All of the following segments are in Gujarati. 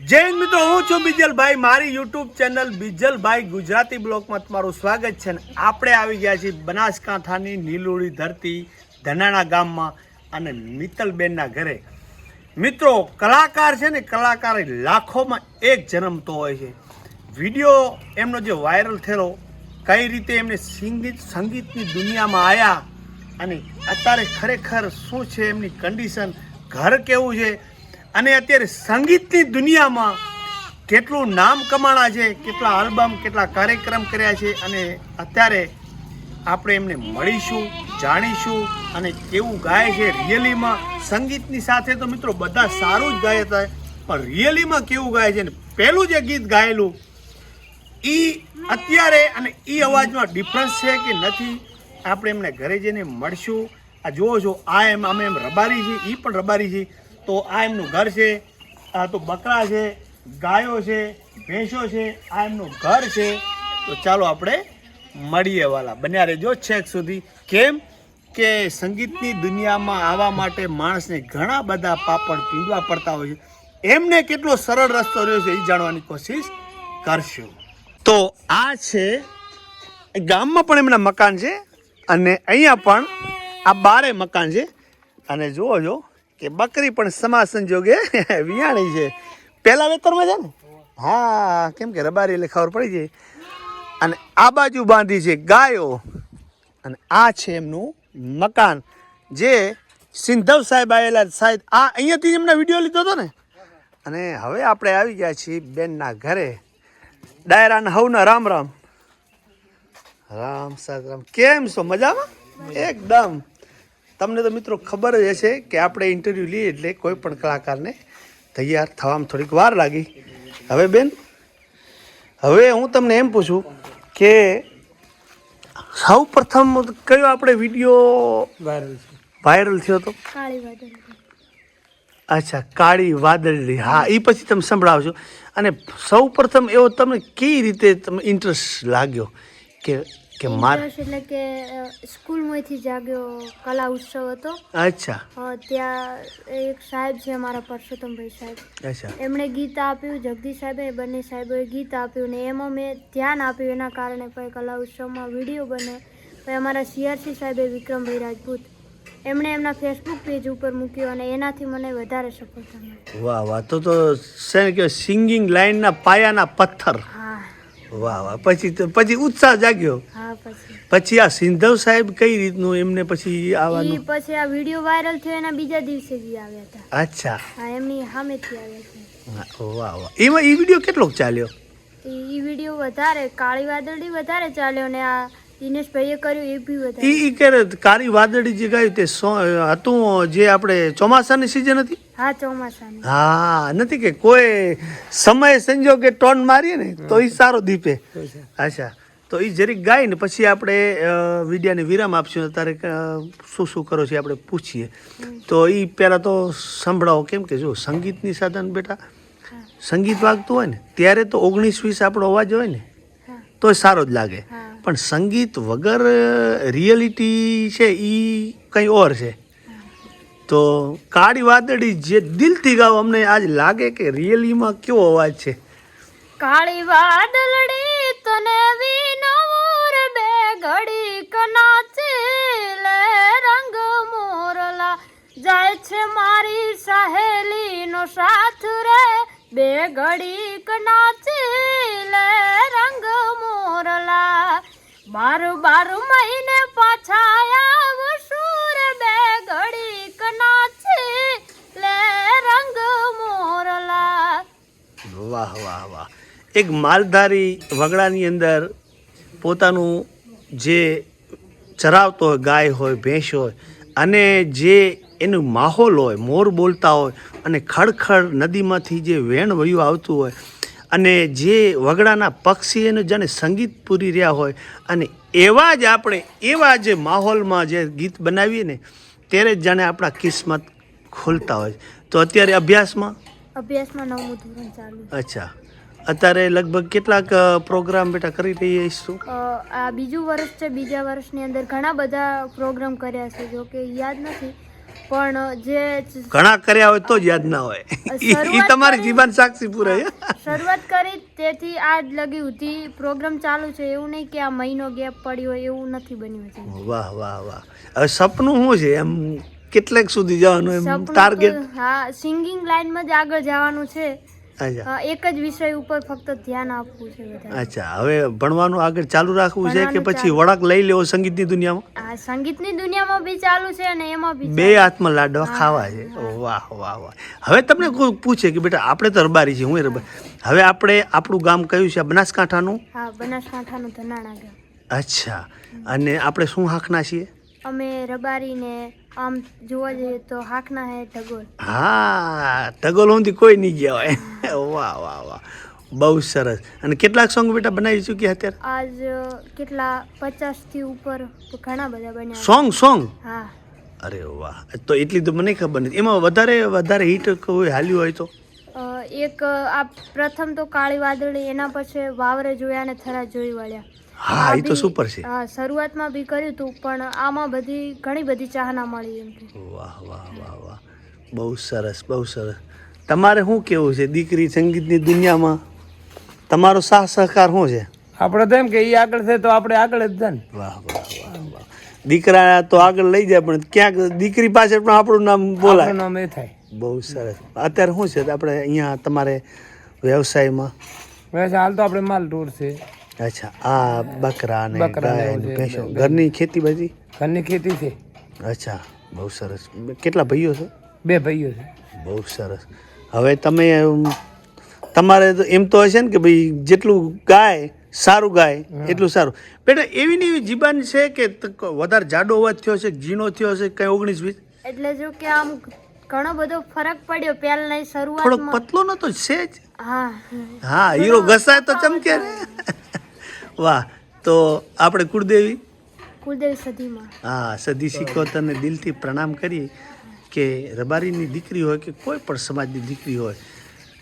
હિન્દ મિત્રો, હું છું બીજલભાઈ. મારી યુટ્યુબ ચેનલ બીજલભાઈ ગુજરાતી બ્લોકમાં તમારું સ્વાગત છે ને આપણે આવી ગયા છીએ બનાસકાંઠાની નીલુડી ધરતી ધનાણા ગામમાં અને મિત્તલબેનના ઘરે. મિત્રો, કલાકાર છે ને, કલાકાર લાખોમાં એક જન્મતો હોય છે. વીડિયો એમનો જે વાયરલ થયેલો, કઈ રીતે એમને સંગીત, સંગીતની દુનિયામાં આવ્યા અને અત્યારે ખરેખર શું છે એમની કન્ડિશન ઘર કેવું છે અને અત્યારે સંગીતની દુનિયામાં કેટલું નામ કમાણા છે, કેટલા આલ્બમ, કેટલા કાર્યક્રમ કર્યા છે અને અત્યારે આપણે એમને મળીશું, જાણીશું અને કેવું ગાય છે રિયલીમાં. સંગીતની સાથે તો મિત્રો બધા સારું જ ગાય હતા, પણ રિયલીમાં કેવું ગાય છે ને? પહેલું જે ગીત ગાયેલું એ અત્યારે અને એ અવાજમાં ડિફરન્સ છે કે નથી, આપણે એમને ઘરે જઈને મળશું. આ જુઓ છો આ એમ અમે એમ રબારી છે એ પણ રબારી છે. તો આ એમનું ઘર છે, આ તો બકરા છે, ગાયો છે, ભેંસો છે, આ એમનું ઘર છે. તો ચાલો આપણે મળીએ વાલા. બન્યા રહેજો છેક સુધી. કેમ કે સંગીતની દુનિયામાં આવવા માટે માણસને ઘણા બધા પાપડ પીંડવા પડતા હોય છે. એમને કેટલો સરળ રસ્તો રહ્યો છે એ જાણવાની કોશિશ કરશું. તો આ છે, ગામમાં પણ એમના મકાન છે અને અહીંયા પણ આ બારે મકાન છે. અને જુઓ જો કે બકરી પણ સમા સંજોગે વિયાણી છે. પહેલાં વેતરમાં છે ને? હા, કેમ કે રબારી એટલે ખબર પડી જાય. અને આ બાજુ બાંધી છે ગાયો. અને આ છે એમનું મકાન. જે સિંધવ સાહેબ આવેલા સાહેબ, આ અહીંયાથી એમના વીડિયો લીધો હતો ને? અને હવે આપણે આવી ગયા છીએ બેનના ઘરે. ડાયરાના હવના રામ રામ. રામ સાત કેમ છો? મજામાં? એકદમ. તમને તો મિત્રો ખબર જ હશે કે આપણે ઇન્ટરવ્યૂ લઈએ એટલે કોઈ પણ કલાકારને તૈયાર થવામાં થોડીક વાર લાગી. હવે બેન હવે હું તમને એમ પૂછું કે સૌ પ્રથમ કયો આપણે વીડિયો વાયરલ થયો હતો? કાળી વાદળ. અચ્છા કાળી વાદળી. હા એ પછી તમે સંભળાવજો. અને સૌ પ્રથમ એવો તમને કેવી રીતે તમે ઇન્ટરેસ્ટ લાગ્યો કે કે માર એટલે કે સ્કૂલમાંથી જાગ્યો કલા ઉત્સવ હતો. અચ્છા. ત્યાં એક સાહેબ છે અમારા પરસોત્તમભાઈ સાહેબ. અચ્છા. એમણે ગીત આપ્યું જગદીશ સાહેબે બંને સાહેબોએ ગીત આપ્યું ને એમાં મેં ધ્યાન આપ્યું એના કારણે પછી કલા ઉત્સવમાં વીડિયો બને. પછી અમારા સીઆરસી સાહેબે વિક્રમભાઈ રાજપૂત એમણે એમના ફેસબુક પેજ ઉપર મૂક્યો અને એનાથી મને વધારે સફળતા મળી. વાહ વાહ. તો તો સિંગિંગ લાઈનના પાયાના પથ્થર. હા. વાહ વાહ. પછી તો પછી ઉત્સાહ જાગ્યો? હા પછી. પછી આ સિંધવ સાહેબ કઈ રીતનું એમને પછી આવવાનું? પછી આ વીડિયો વાયરલ થયો એના બીજા દિવસે જ આવ્યા હતા. અચ્છા. હા એમની સામેથી આવ્યા છે. વાહ વાહ. એમાં એ વીડિયો કેટલો ચાલ્યો? ઈ વીડિયો વધારે કાળી વાદળી વધારે ચાલ્યો ને આ દિનેશભાઈએ કર્યું એ બી વધારે. ઈ કરે કાળી વાદળી જે ગાયું તે સો હતું જે આપણે ચોમાસાની સિઝન હતી? હા ચોમાસાની. હા નથી કે કોઈ સમય સંજોગે ટોન મારીએ ને તો એ સારો દીપે. અચ્છા. તો એ જરીક ગાય ને પછી આપણે વિડિયાને વિરામ આપશું તારે શું શું કરો છો આપણે પૂછીએ. તો એ પહેલાં તો સંભળાવો કેમ કે જો સંગીતની સાધન બેટા. સંગીત વાગતું હોય ને ત્યારે તો ઓગણીસ વીસ આપણો અવાજ હોય ને તો સારો જ લાગે. પણ સંગીત વગર રિયલિટી છે એ કંઈ ઓર છે? તો કાળી વાદળી જે દિલથી ગાવ અમને આજ લાગે કે રિયલીમાં કેવો અવાજ છે? કાળી વાદળડી તને વિનવું બે ઘડી કનાચે લે રંગ મોરલા. જાય છે મારી સહેલી નો સાથ રે બે ઘડી બાર બાર મહિને પાછા આવશું રે બે ઘડી કનાચી લે રંગ મોરલા. વાહ વાહ વાહ. એક માલધારી વગડાની અંદર પોતાનું જે ચરાવતો હોય, ગાય હોય, ભેંસ હોય, અને જે એનું માહોલ હોય, મોર બોલતા હોય, અને ખડખડ નદીમાંથી જે વેણ વયું આવતું હોય અને જે વગડાના પક્ષી એનું જાણે સંગીત પૂરી રહ્યા હોય અને એવા જ આપણે એવા જે માહોલમાં જે ગીત બનાવીએ ને ત્યારે જ જાણે આપણા કિસ્મત ખોલતા હોય. તો અત્યારે અભ્યાસમાં? અભ્યાસમાં નવમું ધોરણ ચાલુ અચ્છા. અત્યારે લગભગ કેટલાક પ્રોગ્રામ બેટા કરી રહી છું આ બીજું વર્ષ છે બીજા વર્ષની અંદર ઘણા બધા પ્રોગ્રામ કર્યા છે જો કે યાદ નથી. પણ જે ઘણા કર્યા હોય તો જ યાદ ના હોય. એ તમારી જીવન સાક્ષી પૂરે શરૂઆત કરી તેથી આજ લગી હતી પ્રોગ્રામ ચાલુ છે એવું નહીં કે આ મહિનો ગેપ પડ્યો હોય એવું નથી બન્યું છે વાહ વાહ વાહ. હવે સપનું શું છે? એમ કેટલેક સુધી જવાનું એમ ટાર્ગેટ હા સિંગિંગ લાઈનમાં જ આગળ જવાનું છે. એક જ વિષય ઉપર ફક્ત ધ્યાન આપવું છે અચ્છા હવે ભણવાનું આગળ ચાલુ રાખવું છે કે પછી. વળાક લઈ લેવો સંગીતની દુનિયામાં? આ સંગીતની દુનિયામાં બી ચાલુ છે અને એમાં બી બે. હાથમાં લાડવા ખાવા છે. વાહ વાહ વાહ. હવે તમને કોઈ પૂછે કે બેટા આપણે તો રબારી છીએ હું રબારી. હવે આપણે આપણું ગામ કયું છે? બનાસકાંઠાનું? હા બનાસકાંઠાનું ધનાણા ગામ. અચ્છા. અને આપણે શું હાંકના છીએ? અમે રબારીને આમ જોવા જઈએ તો હાકના હે ઢગોલ હા ઢગોલ હોંથી કોઈ નહીં ગયા હોય. વાહ વાહ વાહ. બહુ સરસ. અને કેટલાક સોંગ બેટા બનાવી ચૂક્યા અત્યારે? આજ કેટલા પચાસથી ઉપર ઘણા બધા બન્યા. Song song? હા. અરે વાહ. તો એટલી તો મને ખબર નથી. એમાં વધારે વધારે હિટ કોઈ હાલ્યું હોય તો? એક આ પ્રથમ તો કાળી વાદળી એના પછી વાવરે જોયા ને થરા જોઈ વળ્યા. હા એ તો સુપર છે. હા શરૂઆતમાં બી કર્યું હતું પણ આમાં બધી ઘણી બધી ચાહના મળી એમ કે. વાહ વાહ વાહ વાહ. બહુ સરસ બહુ સરસ. તમારે શું કેવું છે દીકરી સંગીતની દુનિયામાં? તમારો સાહ સહકાર શું છે? આપણે તો એમ કે એ આગળ છે તો આપણે આગળ જ જાય વાહ વાહ વાહ વાહ. દીકરા તો આગળ લઈ જાય પણ ક્યાંક દીકરી પાસે પણ આપણું નામ બોલાય. આપણું નામ એ થાય. બહુ સરસ. અત્યારે શું છે આપણે અહીંયા તમારે વ્યવસાયમાં? વ્યવસાય હાલ તો આપણે માલ ટૂર છે. અચ્છા આ બકરા ને બકરા ને ગાય ને ભેંસો. ઘરની ખેતી બાજી ઘરની ખેતી છે. અચ્છા બહુ સરસ. કેટલા ભાઈઓ છે? બે ભાઈઓ છે. બહુ સરસ. હવે તમે તમારે તો એમ તો હશે ને કે ભાઈ જેટલું ગાય સારું ગાય એટલું સારું. બેટા એવી ને એવી જીબાન છે કે વધારે જાડો અવાજ થયો છે ઝીણો થયો છે કઈ ઓગણીસ વીસ? એટલે જો કે આમ ઘણો બધો ફરક પડ્યો પહેલા થોડોક થોડો પતલો નતો છે જ. હા. હા હીરો ઘસાય તો ચમકે વાહ તો આપણે કુળદેવી? કુળદેવી સદીમાં હા સદી શીખો તને દિલથી પ્રણામ કરીએ કે રબારીની દીકરી હોય કે કોઈ પણ સમાજની દીકરી હોય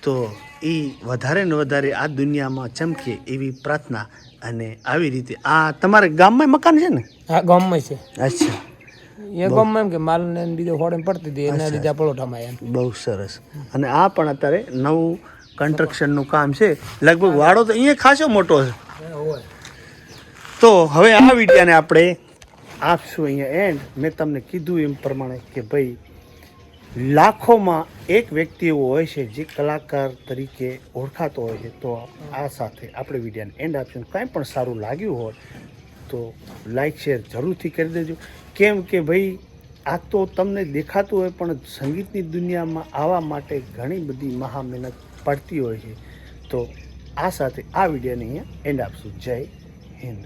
તો એ વધારે ને વધારે આ દુનિયામાં ચમકે એવી પ્રાર્થના અને આવી રીતે. આ તમારે ગામમાં મકાન છે ને? હા ગામમાં છે. અચ્છા. એ ગામમાં એમ કે માલ ને બીજો હોડે પડતી હતી એના લીધે પડોઠામાં પલોઠામાં એમ બહુ સરસ. અને આ પણ અત્યારે નવું કન્સ્ટ્રક્શનનું કામ છે. લગભગ વાડો તો અહીંયા ખાસો મોટો છે. તો હવે આ વિડીયાને આપણે આપશું અહીંયા એન્ડ મેં તમને કીધું એમ પ્રમાણે કે ભાઈ, લાખોમાં એક વ્યક્તિ એવો હોય છે જે કલાકાર તરીકે ઓળખાતો હોય છે. તો આ સાથે આપણે વિડીયાને એન્ડ આપશું. કાંઈ પણ સારું લાગ્યું હોય તો લાઈક શેર જરૂરથી કરી દેજો. કેમ કે ભાઈ, આ તો તમને દેખાતું હોય, પણ સંગીતની દુનિયામાં આવવા માટે ઘણી બધી મહા મહેનત પડતી હોય છે. તો આ સાથે આ વિડીયોને અહીંયા એન્ડ આપશું. જય હિન્દ.